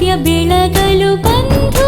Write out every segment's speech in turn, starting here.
ಬಾಂಧವ್ಯ ಬೆಳಗಲು ಬಂಧು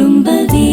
തുമ്പവേ